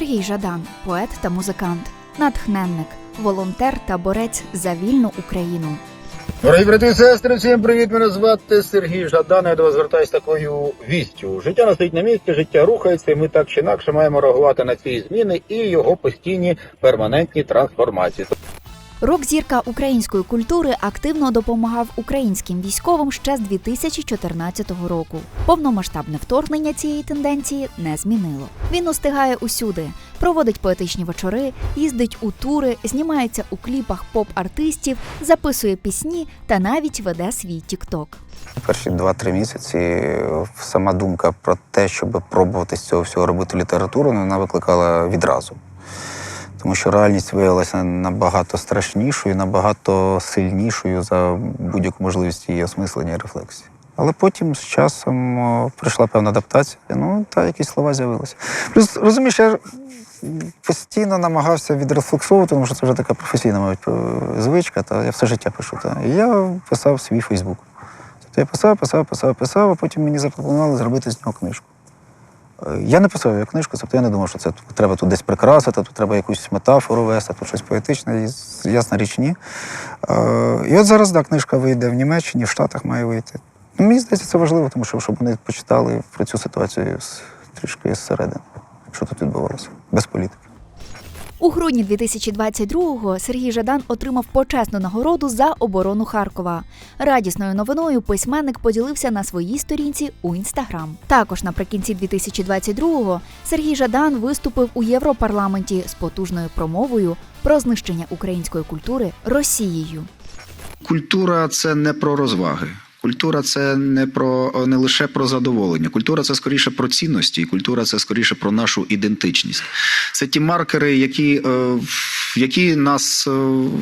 Сергій Жадан, поет та музикант, натхненник, волонтер та борець за вільну Україну. Дорогі брати і сестри, всім привіт! Мене звати Сергій Жадан. Я до вас звертаюся такою вістю. Життя не на місці, життя рухається, і ми так чи інакше маємо реагувати на ці зміни і його постійні перманентні трансформації. Рок-зірка української культури активно допомагав українським військовим ще з 2014 року. Повномасштабне вторгнення цієї тенденції не змінило. Він устигає усюди, проводить поетичні вечори, їздить у тури, знімається у кліпах поп-артистів, записує пісні та навіть веде свій тікток. Перші 2-3 місяці е, сама думка про те, щоб пробувати з цього всього робити літературу, вона викликала відразу. Тому що реальність виявилася набагато страшнішою, набагато сильнішою за будь-яку можливість її осмислення і рефлексії. Але потім з часом прийшла певна адаптація, ну та якісь слова з'явилися. Плюс розумієш, я постійно намагався відрефлексовувати, тому що це вже така професійна мабуть, звичка, та я все життя пишу. Та. І я писав свій Фейсбук. Тобто я писав, писав, писав, писав, а потім мені запропонували зробити з нього книжку. Я не писав його книжку, тобто я не думав, що це треба тут десь прикрасити, тут треба якусь метафору вести, тут щось поетичне, ясна річ ні. Е, І от зараз да, книжка вийде в Німеччині, в Штатах має вийти. Ну, мені здається, це важливо, тому що щоб вони почитали про цю ситуацію трішки зсередини, що тут відбувалося, без політики. У грудні 2022-го Сергій Жадан отримав почесну нагороду за оборону Харкова. Радісною новиною письменник поділився на своїй сторінці у інстаграм. Також наприкінці 2022-го Сергій Жадан виступив у Європарламенті з потужною промовою про знищення української культури Росією. Культура це не про розваги. Культура це не про не лише про задоволення. Культура це скоріше про цінності, і культура це скоріше про нашу ідентичність. Це ті маркери, які, е, які нас е,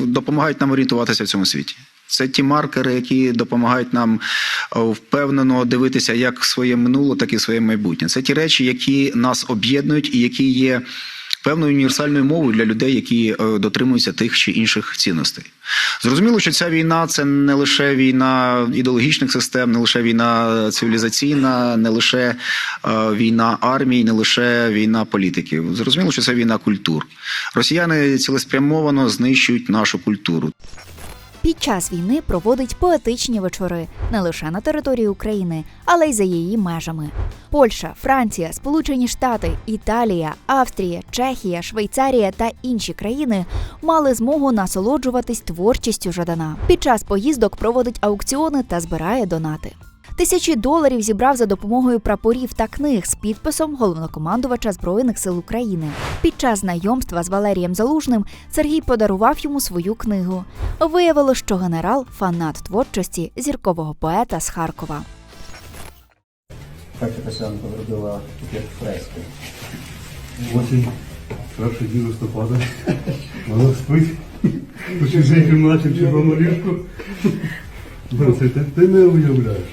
допомагають нам орієнтуватися в цьому світі. Це ті маркери, які допомагають нам е, впевнено дивитися як своє минуле, так і своє майбутнє. Це ті речі, які нас об'єднують і які є певною універсальною мовою для людей, які е, дотримуються тих чи інших цінностей. Зрозуміло, що ця війна це не лише війна ідеологічних систем, не лише війна цивілізаційна, не лише е, війна армії, не лише війна політиків. Зрозуміло, що це війна культур. Росіяни цілеспрямовано знищують нашу культуру. Під час війни проводить поетичні вечори не лише на території України, але й за її межами. Польща, Франція, Сполучені Штати, Італія, Австрія, Чехія, Швейцарія та інші країни мали змогу насолоджуватись творчістю Жадана. Під час поїздок проводить аукціони та збирає донати. Тисячі доларів зібрав за допомогою прапорів та книг з підписом головнокомандувача Збройних сил України. Під час знайомства з Валерієм Залужним Сергій подарував йому свою книгу. Виявило, що генерал фанат творчості зіркового поета з Харкова. Жанка зробила як фрески. Осінь, перший дні листопада. Вона спить у чужій кімнаті в чужому ліжку. Братці, ти, ти не уявляєш.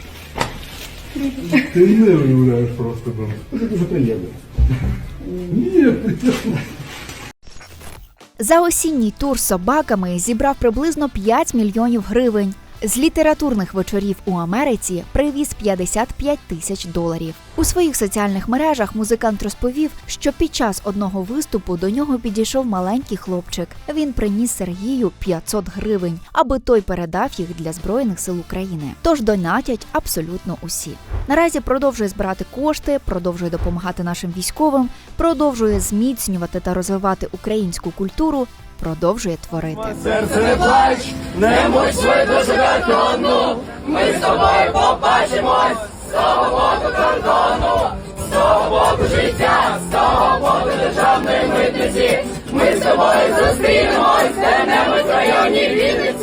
Ти не уявляєш просто бро. Це дуже приємно. Ні, За осінній тур з собаками зібрав приблизно 5 мільйонів гривень. З літературних вечорів у Америці привіз 55 тисяч доларів. У своїх соціальних мережах музикант розповів, що під час одного виступу до нього підійшов маленький хлопчик. Він приніс Сергію 500 гривень, аби той передав їх для збройних сил України. Тож донатять абсолютно усі. Наразі продовжує збирати кошти, продовжує допомагати нашим військовим, продовжує зміцнювати та розвивати українську культуру, продовжує творити. Серце не плач, не будь швидко шукати одну. Ми з тобою побачимось тобою зустрінемось де-небудь в районі Вінниці.